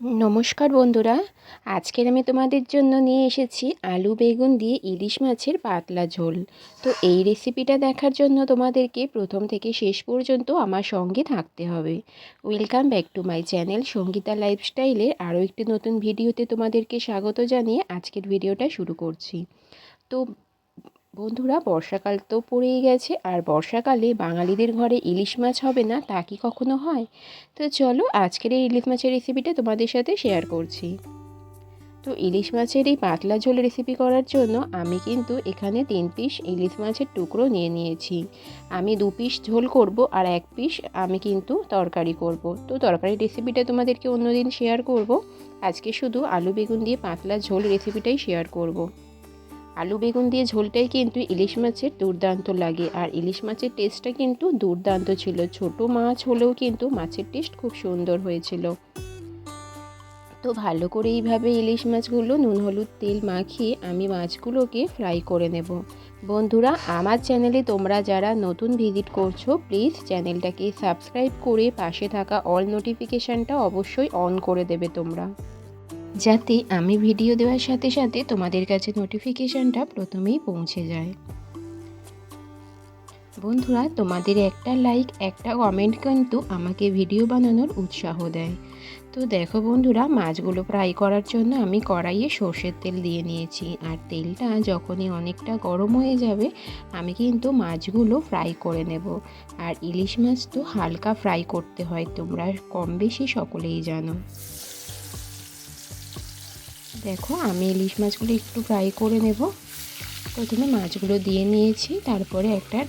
নমস্কার বন্ধুরা, আজকের আমি তোমাদের জন্য নিয়ে এসেছি আলু বেগুন দিয়ে ইলিশ মাছের পাতলা ঝোল। তো এই রেসিপিটা দেখার জন্য তোমাদেরকে প্রথম থেকে শেষ পর্যন্ত আমার সঙ্গে থাকতে হবে। Welcome back to my channel Sangeeta লাইফস্টাইলের আরও একটি নতুন ভিডিওতে তোমাদেরকে স্বাগত জানিয়ে আজকের ভিডিওটা শুরু করছি। তো বন্ধুরা, বর্ষাকাল তো পড়েই গেছে, আর বর্ষাকালে বাঙালিদের ঘরে ইলিশ মাছ হবে না, তা কি কখনো হয়? তো চলো, আজকের এই ইলিশ মাছের রেসিপিটা তোমাদের সাথে শেয়ার করছি। তো ইলিশ মাছের এই পাতলা ঝোল রেসিপি করার জন্য আমি কিন্তু এখানে তিন পিস ইলিশ মাছের টুকরো নিয়ে নিয়েছি। আমি দু পিস ঝোল করব, আর এক পিস আমি কিন্তু তরকারি করব। তো তরকারি রেসিপিটা তোমাদেরকে অন্যদিন শেয়ার করব। আজকে শুধু আলু বেগুন দিয়ে পাতলা ঝোল রেসিপিটাই শেয়ার করব। আলু বেগুন দিয়ে ঝোলটাই কিন্তু ইলিশ মাছের দুর্দান্ত লাগে। আর ইলিশ মাছের টেস্টটা কিন্তু দুর্দান্ত ছিল। ছোট মাছ হলেও কিন্তু মাছের টেস্ট খুব সুন্দর হয়েছিল। তো ভালো করে এইভাবে ইলিশ মাছগুলো নুন, হলুদ, তেল মাখিয়ে আমি মাছগুলোকে ফ্রাই করে নেব। বন্ধুরা, আমার চ্যানেলে তোমরা যারা নতুন ভিজিট করছ, প্লিজ চ্যানেলটাকে সাবস্ক্রাইব করে পাশে থাকা অল নোটিফিকেশানটা অবশ্যই অন করে দেবে তোমরা। যাতে আমি ভিডিও দেওয়ার সাথে সাথে তোমাদের কাছে নোটিফিকেশানটা প্রথমেই পৌঁছে যায়। বন্ধুরা, তোমাদের একটা লাইক একটা কমেন্ট কিন্তু আমাকে ভিডিও বানানোর উৎসাহ দেয়। তো দেখো বন্ধুরা, মাছগুলো ফ্রাই করার জন্য আমি কড়াইয়ে সর্ষের তেল দিয়ে নিয়েছি। আর তেলটা যখনই অনেকটা গরম হয়ে যাবে, আমি কিন্তু মাছগুলো ফ্রাই করে নেব। আর ইলিশ মাছ তো হালকা ফ্রাই করতে হয়, তোমরা কম বেশি সকলেই জানো। দেখো, আমি ইলিশ মাছগুলো একটু ফ্রাই করে নেব। প্রথমে মাছগুলো দিয়ে নিয়েছি, তারপরে একটা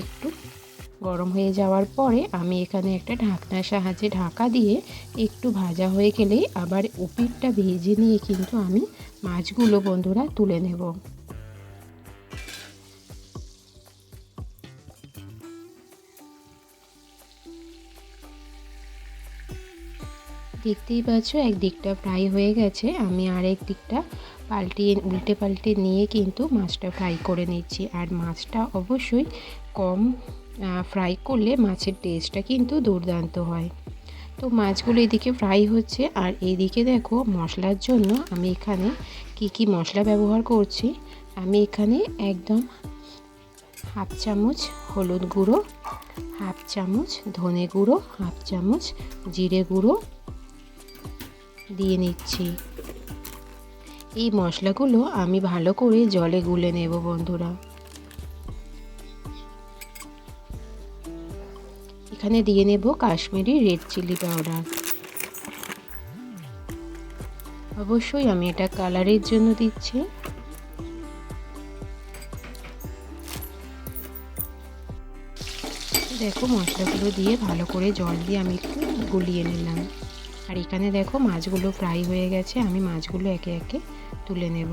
একটু গরম হয়ে যাওয়ার পরে আমি এখানে একটা ঢাকনার সাহায্যে ঢাকা দিয়ে একটু ভাজা হয়ে গেলেই আবার উপিরটা ভেজে নিয়ে কিন্তু আমি মাছগুলো বন্ধুরা তুলে নেব। দেখতেই পাচ্ছ, একদিকটা ফ্রাই হয়ে গেছে। আমি আরেক দিকটা পাল্টিয়ে, উল্টে পাল্টে নিয়ে কিন্তু মাছটা ফ্রাই করে নিচ্ছি। আর মাছটা অবশ্যই কম ফ্রাই করলে মাছের টেস্টটা কিন্তু দুর্দান্ত হয়। তো মাছগুলো এদিকে ফ্রাই হচ্ছে। আর এইদিকে দেখো, মশলার জন্য আমি এখানে কি কি মশলা ব্যবহার করছি। আমি এখানে একদম হাফ চামচ হলুদ গুঁড়ো, হাফ চামচ ধনে গুঁড়ো, হাফ চামচ জিরে গুঁড়ো দিয়ে নিচ্ছি। এই মশলাগুলো আমি ভালো করে জলে গুলে নেব বন্ধুরা। এখানে দিয়ে নেব কাশ্মীরি রেড চিলি পাউডার। অবশ্যই আমি এটা কালারের জন্য দিচ্ছি। দেখো মশলাগুলো দিয়ে ভালো করে জল দিয়ে আমি একটু গুলিয়ে নিলাম। আর এখানে দেখো মাছগুলো ফ্রাই হয়ে গেছে, আমি মাছগুলো একে একে তুলে নেব।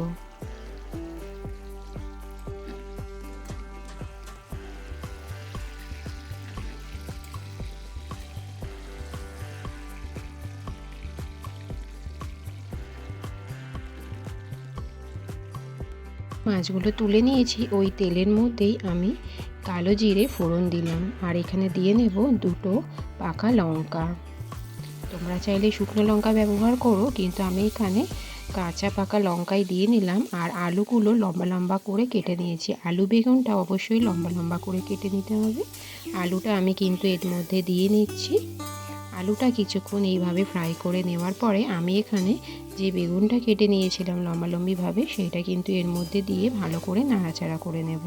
মাছগুলো তুলে নিয়েছি, ওই তেলের মধ্যেই আমি কালো জিরে ফোড়ন দিলাম। আর এখানে দিয়ে নেব দুটো পাকা লঙ্কা। তোমরা চাইলে শুকনো লঙ্কা ব্যবহার করো, কিন্তু আমি এখানে কাঁচা পাকা লঙ্কাই দিয়ে নিলাম, আর আলুগুলো লম্বা লম্বা করে কেটে নিয়েছি। আলু বেগুনটা অবশ্যই লম্বা লম্বা করে কেটে নিতে হবে। আলুটা আমি কিন্তু এর মধ্যে দিয়ে নিচ্ছি। আলুটা কিছুক্ষণ এইভাবে ফ্রাই করে নেওয়ার পরে আমি এখানে যে বেগুনটা কেটে নিয়েছিলাম লম্বালম্বিভাবে সেটা কিন্তু এর মধ্যে দিয়ে ভালো করে নাড়াচাড়া করে নেব।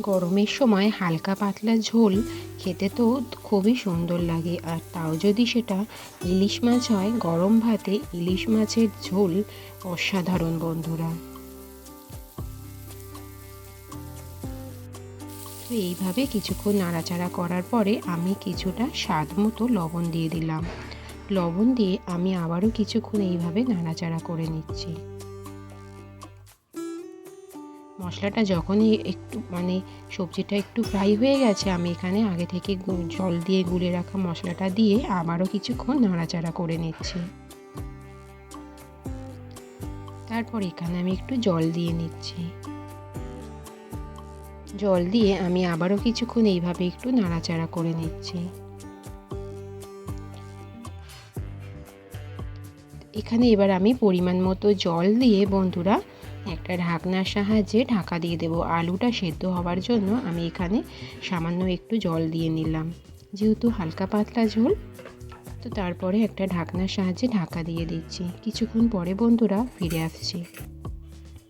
গরমের সময় হালকা পাতলা ঝোল খেতে তো খুবই সুন্দর লাগে। আর তাও যদি সেটা ইলিশ মাছ হয়, গরম ভাতে ইলিশ মাছের ঝোল অসাধারণ বন্ধুরা। তো এইভাবে কিছুক্ষণ নাড়াচাড়া করার পরে আমি কিছুটা স্বাদ মতো লবণ দিয়ে দিলাম। লবণ দিয়ে আমি আবারও কিছুক্ষণ এইভাবে নাড়াচাড়া করে নিচ্ছি। মশলাটা যখনই একটু মানে সবজিটা একটু ফ্রাই হয়ে গেছে, আমি এখানে আগে থেকে জল দিয়ে গুলে রাখা মশলাটা দিয়ে আবারও কিছুক্ষণ নাড়াচাড়া করে নিচ্ছি। তারপর এখানে আমি একটু জল দিয়ে নিচ্ছি। জল দিয়ে আমি আবারও কিছুক্ষণ এইভাবে একটু নাড়াচাড়া করে নিচ্ছি। এখানে এবার আমি পরিমাণ মতো জল দিয়ে বন্ধুরা একটা ঢাকনার সাহায্যে ঢাকা দিয়ে দেবো। আলুটা সেদ্ধ হওয়ার জন্য আমি এখানে সামান্য একটু জল দিয়ে নিলাম। যেহেতু হালকা পাতলা ঝোল, তো তারপরে একটা ঢাকনার সাহায্যে ঢাকা দিয়ে দিচ্ছি। কিছুক্ষণ পরে বন্ধুরা ফিরে আসছি।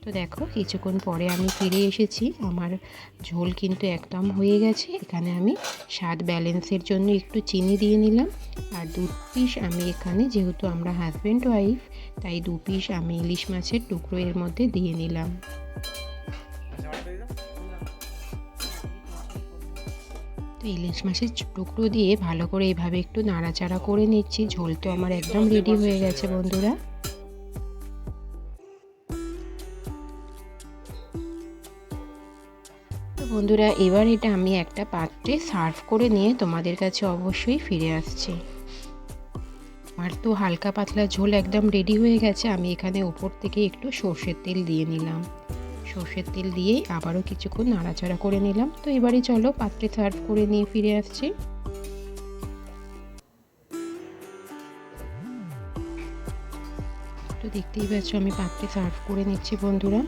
তো দেখো কিছুক্ষণ পরে আমি ফিরে এসেছি। আমার ঝোল কিন্তু একদম হয়ে গেছে। এখানে আমি স্বাদ ব্যালেন্সের জন্য একটু চিনি দিয়ে নিলাম। আর দু পিস আমি এখানে যেহেতু আমরা হাজব্যান্ড ওয়াইফ তাই দু পিস আমি ইলিশ মাছের টুকরো এর মধ্যে দিয়ে নিলাম। তো ইলিশ মাছের টুকরো দিয়ে ভালো করে এইভাবে একটু নাড়াচাড়া করে নিচ্ছি। ঝোল তো আমার একদম রেডি হয়ে গেছে বন্ধুরা। বন্ধুরা, এবার এটা আমি একটা পাত্রে সার্ভ করে নিয়ে তোমাদের কাছে অবশ্যই ফিরে আসছি। আমার তো হালকা পাতলা ঝোল একদম রেডি হয়ে গেছে, আমি এখানে উপর থেকে একটু সর্ষের তেল দিয়ে নিলাম। সর্ষের তেল দিয়েই আবারও কিছুক্ষণ নাড়াচাড়া করে নিলাম। তো এবারে চলো পাত্রে সার্ভ করে নিয়ে ফিরে আসছি। তো দেখতেই পাচ্ছ আমি পাত্রে সার্ভ করে নিচ্ছি বন্ধুরা।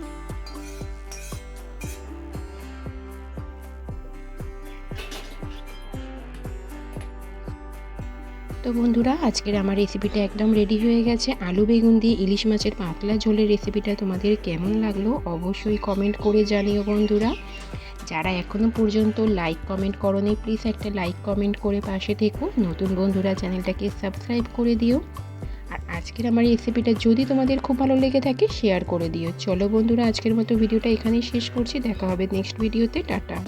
তো বন্ধুরা, আজকের আমার রেসিপিটা একদম রেডি হয়ে গেছে। আলু বেগুন দিয়ে ইলিশ মাছের পাতলা ঝোলের রেসিপিটা তোমাদের কেমন লাগল অবশ্যই কমেন্ট করে জানিও বন্ধুরা। যারা এখনও পর্যন্ত লাইক কমেন্ট করনি প্লিজ একটা লাইক কমেন্ট করে পাশে থেকো। নতুন বন্ধুরা, চ্যানেলটাকে সাবস্ক্রাইব করে দিও। আর আজকের আমার রেসিপিটা যদি তোমাদের খুব ভালো লেগে থাকে শেয়ার করে দিও। চলো বন্ধুরা, আজকের মতো ভিডিওটা এখানেই শেষ করছি। দেখা হবে নেক্সট ভিডিওতে টাটা।